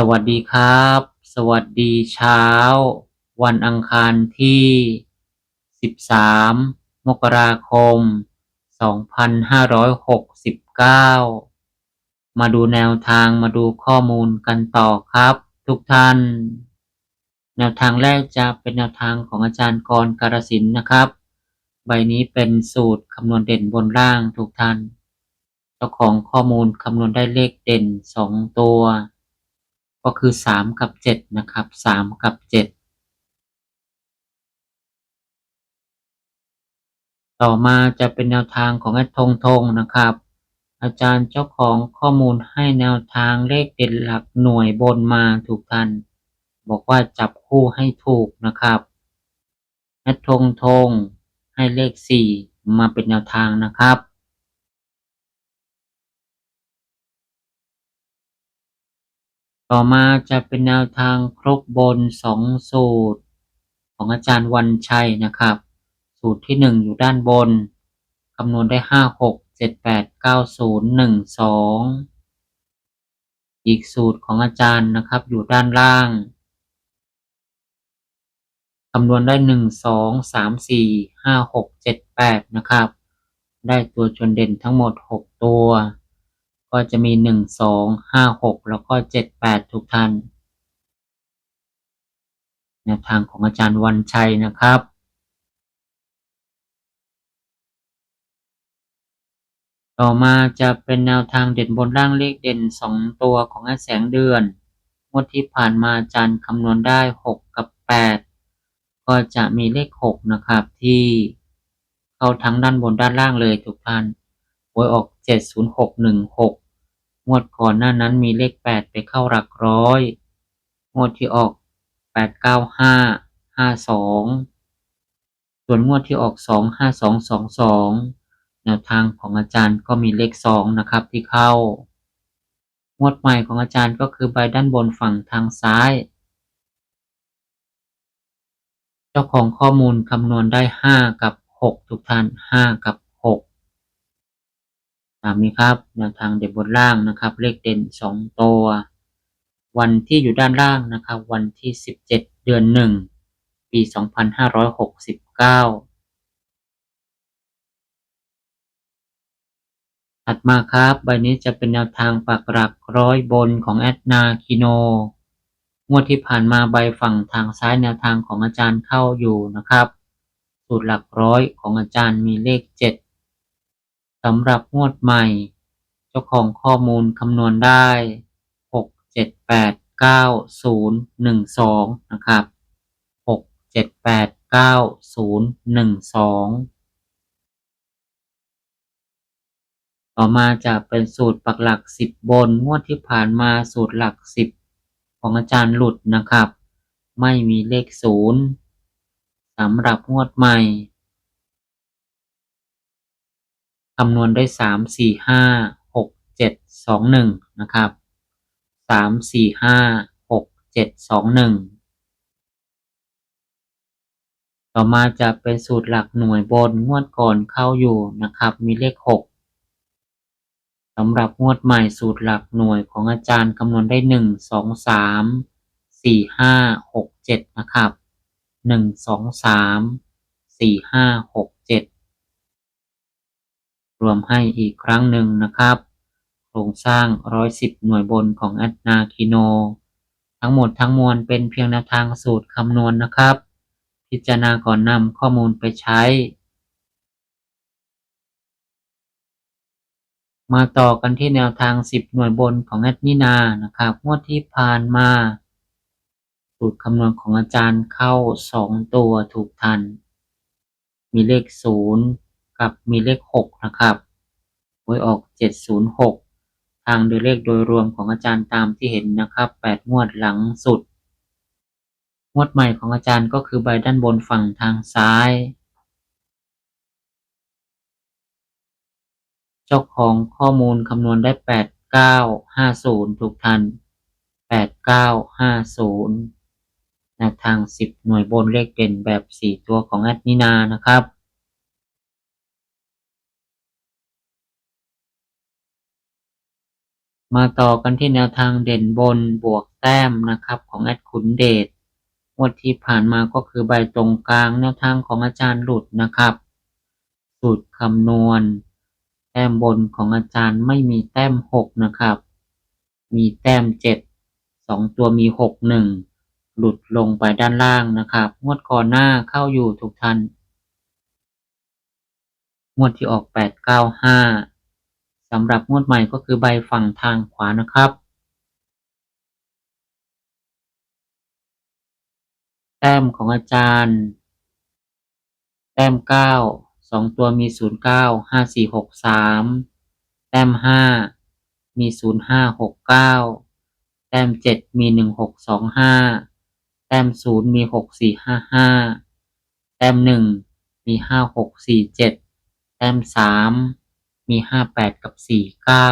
สวัสดีครับ สวัสดีเช้า วันอังคารที่ 13 มกราคม 2569 มาดูแนวทางมาดูข้อมูลกันต่อครับ ทุกท่าน แนวทางแรกจะเป็นแนวทางของอาจารย์กรการสินนะครับ ใบนี้เป็นสูตรคำนวณเด่นบนล่างทุกท่าน เจ้าของข้อมูลคำนวณได้เลขเด่น 2 ตัว ก็คือ 3 กับ 7 นะครับ 3 กับ 7 ต่อมาจะเป็นแนวทางของแอดทงทงนะครับ อาจารย์เจ้าของข้อมูลให้แนวทางเลขเด่นหลักหน่วยบนมาถูกท่านบอกว่าจับคู่ให้ถูกนะครับแอดทงทงให้เลข 4 มาเป็นแนวทางนะครับ ต่อมาจะเป็นแนวทางครบบน2สูตร ของอาจารย์วันชัยนะครับ สูตรที่1อยู่ด้านบนคำนวณได้5 6 7 8 9 0 1 2อีกสูตรของอาจารย์นะครับ อยู่ด้านล่างคำนวณได้1 2 3 4 5 6 7 8นะครับ ได้ตัวชนเด่นทั้งหมด6ตัว ก็จะมี1 2 5 6แล้วก็7 8ทุกท่านแนวทางของอาจารย์วันชัยนะครับต่อมาจะเป็นแนวทางเด่นบนล่างเลขเด่น 2 ตัวของอาแสงเดือนงวดที่ผ่านมาอาจารย์คำนวณได้ 6 กับ 8 ก็จะมีเลข 6 นะครับที่เข้าทั้งด้านบนด้านล่างเลยทุกท่านหวยออก 70616งหกงวดก่อนหน้านั้นมีเลข8ไปเข้าหลักร้อย งวดที่ออก895 52ส่วนงวดที่ออก25222แนวทางของอาจารย์ก็มีเลข2นะครับที่เข้า งวดใหม่ของอาจารย์ก็คือใบด้านบนฝั่งทางซ้าย เจ้าของข้อมูลคำนวณได้5กับ6ทุกท่าน5กับ มนี้ครับแนวทางเด่นบนล่างนะครับ เลขเด่น 2 ตัว วันที่อยู่ด้านล่างนะครับ วันที่ 17 เดือน 1 ปี 2569ถัดมาครับ ใบนี้จะเป็นแนวทางปักหลักร้อยบนของแอดนาคิโน งวดที่ผ่านมาใบฝั่งทางซ้ายแนวทางของอาจารย์เข้าอยู่นะครับ สูตรหลักร้อยของอาจารย์มีเลข 7 สำหรับงวดใหม่ เจ้าของข้อมูลคำนวณได้ 6 7 8 9 0 1 2 นะครับ 6 7 8 9 0 1 2 ต่อมาจะเป็นสูตรปักหลัก 10 บน งวดที่ผ่านมาสูตรหลัก 10 ของอาจารย์หลุดนะครับ ไม่มีเลข 0สำหรับงวดใหม่ คำนวณได้3 4 5 6 7 2 1นะครับ3 4 5 6 7 2 1ต่อมาจะเป็นสูตรหลักหน่วยบนงวดก่อนเข้าอยู่นะครับ มีเลข6สำหรับงวดใหม่สูตรหลักหน่วยของอาจารย์คำนวณได้หนึ่งสองสามสี่ห้าหกเจ็ดนะครับหนึ่งสองสามสี่ห้าหกเจ็ด รวมให้อีกครั้งหนึ่งนะครับ โครงสร้างร้อยสิบหน่วยบนของแอดนาคิโน ทั้งหมดทั้งมวลเป็นเพียงแนวทางสูตรคำนวณนะครับ พิจารณาก่อนนำข้อมูลไปใช้ มาต่อกันที่แนวทาง 10 หน่วยบนของแอดมินานะครับงวดที่ผ่านมา สูตรคำนวณของอาจารย์เข้า 2 ตัวถูกทัน มีเลข 0 กับมีเลข 6 นะครับหวยออก 706 ทางโดยเลขโดยรวมของอาจารย์ตามที่เห็นนะครับแปดงวดหลังสุด งวดใหม่ของอาจารย์ก็คือใบด้านบนฝั่งทางซ้าย เจ้าของข้อมูลคำนวณได้แปดเก้าห้าศูนย์ถูกทันแปดเก้าห้าศูนย์แนวทางสิบหน่วยบนเลขเด่นแบบสี่ตัวของแอดมินานะครับ มาต่อกันที่แนวทางเด่นบนบวกแต้มนะครับของแอดขุนเดชงวดที่ผ่านมาก็คือใบตรงกลางแนวทางของอาจารย์หลุดนะครับ สูตรคำนวณ แต้มบนของอาจารย์ไม่มีแต้มหกนะครับ มีแต้มเจ็ดสองตัวมีหกหนึ่งหลุดลงไปด้านล่างนะครับ งวดก่อนหน้าเข้าอยู่ทุกท่านงวดที่ออกแปดเก้าห้า สำหรับงวดใหม่ก็คือใบฝั่งทางขวานะครับ แต้มของอาจารย์ แต้มเก้าสองตัวมีศูนย์เก้าห้าสี่หกสามแต้มห้ามีศูนย์ห้าหกเก้าแต้มเจ็ดมีหนึ่งหกสองห้าแต้มศูนย์มีหกสี่ห้าห้าแต้มหนึ่งมีห้าหกสี่เจ็ดแต้มสาม มีห้าแปดกับสี่เก้า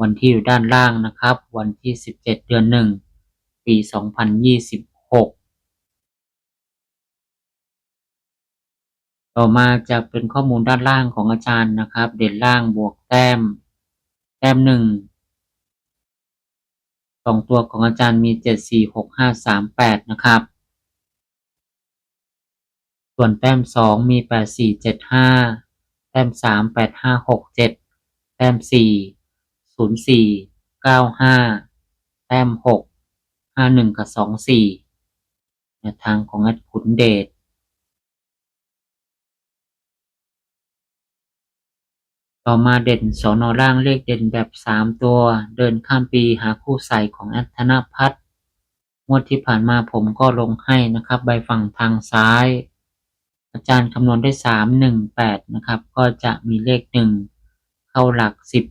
วันที่อยู่ด้านล่างนะครับ วันที่สิบเจ็ดเดือนหนึ่งปีสองพันยี่สิบหกต่อมาจะเป็นข้อมูลด้านล่างของอาจารย์นะครับ เด่นล่างบวกแต้ม แต้มหนึ่งสองตัวของอาจารย์มีเจ็ดสี่หกห้าสามแปดนะครับส่วนแต้มสองมีแปดสี่เจ็ดห้า แต้มสามแปดห้าหกเจ็ดแต้มสี่ศูนย์สี่เก้าห้าแต้มหกห้าหนึ่งกับสองสี่แนวทางของอัดขุนเดชต่อมาเด่นสอนอล่างเลขเด่นแบบสามตัว เดินข้ามปีหาคู่ใส่ของอดธนพัฒน์งวดที่ผ่านมาผมก็ลงให้นะครับ ใบฝั่งทางซ้าย อาจารย์คำนวณได้สามหนึ่งแปดนะครับ ก็จะมีเลขหนึ่งเข้าหลักสิบ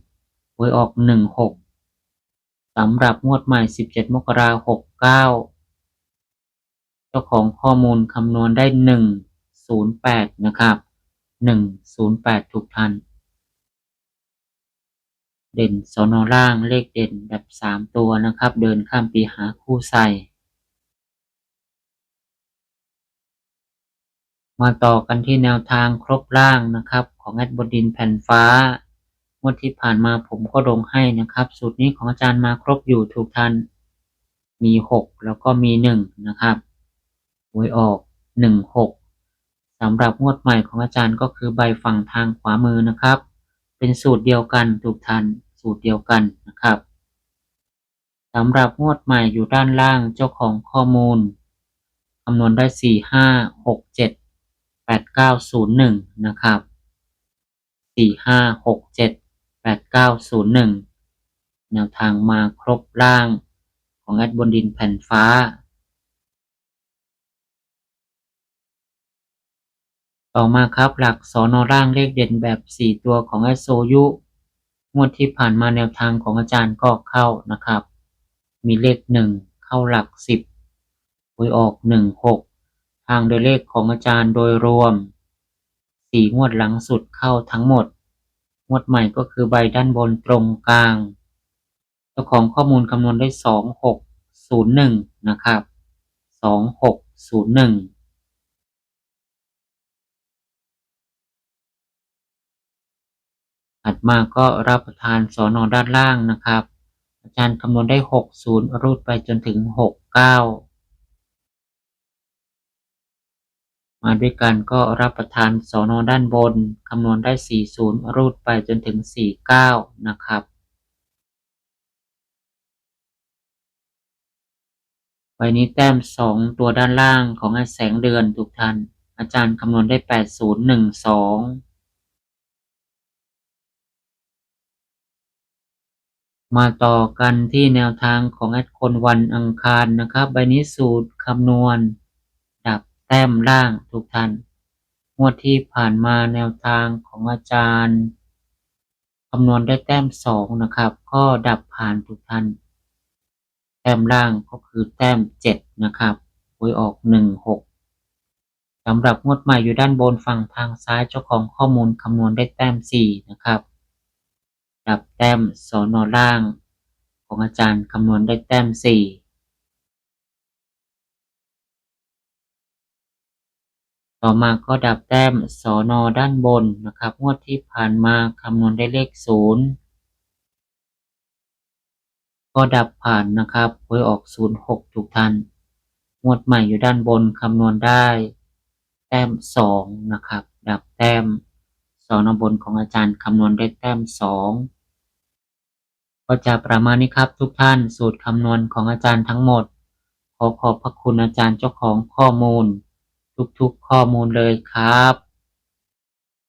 หวยออกหนึ่งหกสำหรับงวดใหม่สิบเจ็ดมกราหกเก้าเจ้าของข้อมูลคำนวณได้หนึ่งศูนย์แปดนะครับหนึ่งศูนย์แปดทุกท่านเด่นสนล่างเลขเด่นแบบสามตัวนะครับ เดินข้ามปีหาคู่ใส่ มาต่อกันที่แนวทางครบล่างนะครับ ของแอดบดินแผ่นฟ้างวดที่ผ่านมาผมก็ลงให้นะครับ สูตรนี้ของอาจารย์มาครบอยู่ทุกท่านมีหกแล้วก็มีหนึ่งนะครับหวยออกหนึ่งหกสำหรับงวดใหม่ของอาจารย์ก็คือใบฝั่งทางขวามือนะครับ เป็นสูตรเดียวกันทุกท่านสูตรเดียวกันนะครับสำหรับงวดใหม่อยู่ด้านล่างเจ้าของข้อมูลคำนวณได้สี่ห้าห กเจ็ดแปดเก้าศูนย์หนึ่งนะครับสี่ห้าหกเจ็ดแปดเก้าศูนย์หนึ่งแนวทางมาครบล่างของแอดบนดินแผ่นฟ้า ต่อมาครับหลักสอนอร่างเลขเด่นแบบสี่ตัวของแอดโซยุงวดที่ผ่านมาแนวทางของอาจารย์ก็เข้านะครับ มีเลขหนึ่งเข้าหลักสิบหวยออกหนึ่งหก ทางโดยเลขของอาจารย์โดยรวมสี่งวดหลังสุดเข้าทั้งหมด งวดใหม่ก็คือใบด้านบนตรงกลาง เจ้าของข้อมูลคำนวณได้สองหกศูนย์หนึ่งนะครับสองหกศูนย์หนึ่งถัดมาก็รับประทานสอนอด้านล่างนะครับ อาจารย์คำนวณได้ 60 รูดไปจนถึง 69 มาด้วยกันก็รับประทานสอนอด้านบน คำนวณได้ 40 รูดไปจนถึง 49 นะครับ ใบนี้แต้ม 2 ตัวด้านล่างของแสงเดือนทุกท่าน อาจารย์คำนวณได้ 8012มาต่อกันที่แนวทางของแอดคนวันอังคารนะครับ ใบนี้สูตรคำนวณ แต้มล่างทุกท่าน งวดที่ผ่านมาแนวทางของอาจารย์คำนวณได้แต้มสองนะครับ ก็ดับผ่านทุกท่าน แต้มล่างก็คือแต้มเจ็ดนะครับหวยออกหนึ่งหกสำหรับงวดใหม่อยู่ด้านบนฝั่งทางซ้ายเจ้าของข้อมูลคำนวณได้แต้มสี่นะครับ ดับแต้มสอนอล่าง ของอาจารย์คำนวณได้แต้มสี่ ต่อมาก็ดับแต้มสอนอด้านบนนะครับ งวดที่ผ่านมาคำนวณได้เลขศูนย์ก็ดับผ่านนะครับหวยออกศูนย์หกทุกท่านงวดใหม่อยู่ด้านบนคำนวณได้ แต้มสองนะครับ ดับแต้มสอนอบนของอาจารย์คำนวณได้แต้มสองก็จะประมาณนี้ครับทุกท่านสูตรคำนวณของอาจารย์ทั้งหมด ขอขอบพระคุณอาจารย์เจ้าของข้อมูล ทุกๆข้อมูลเลยครับ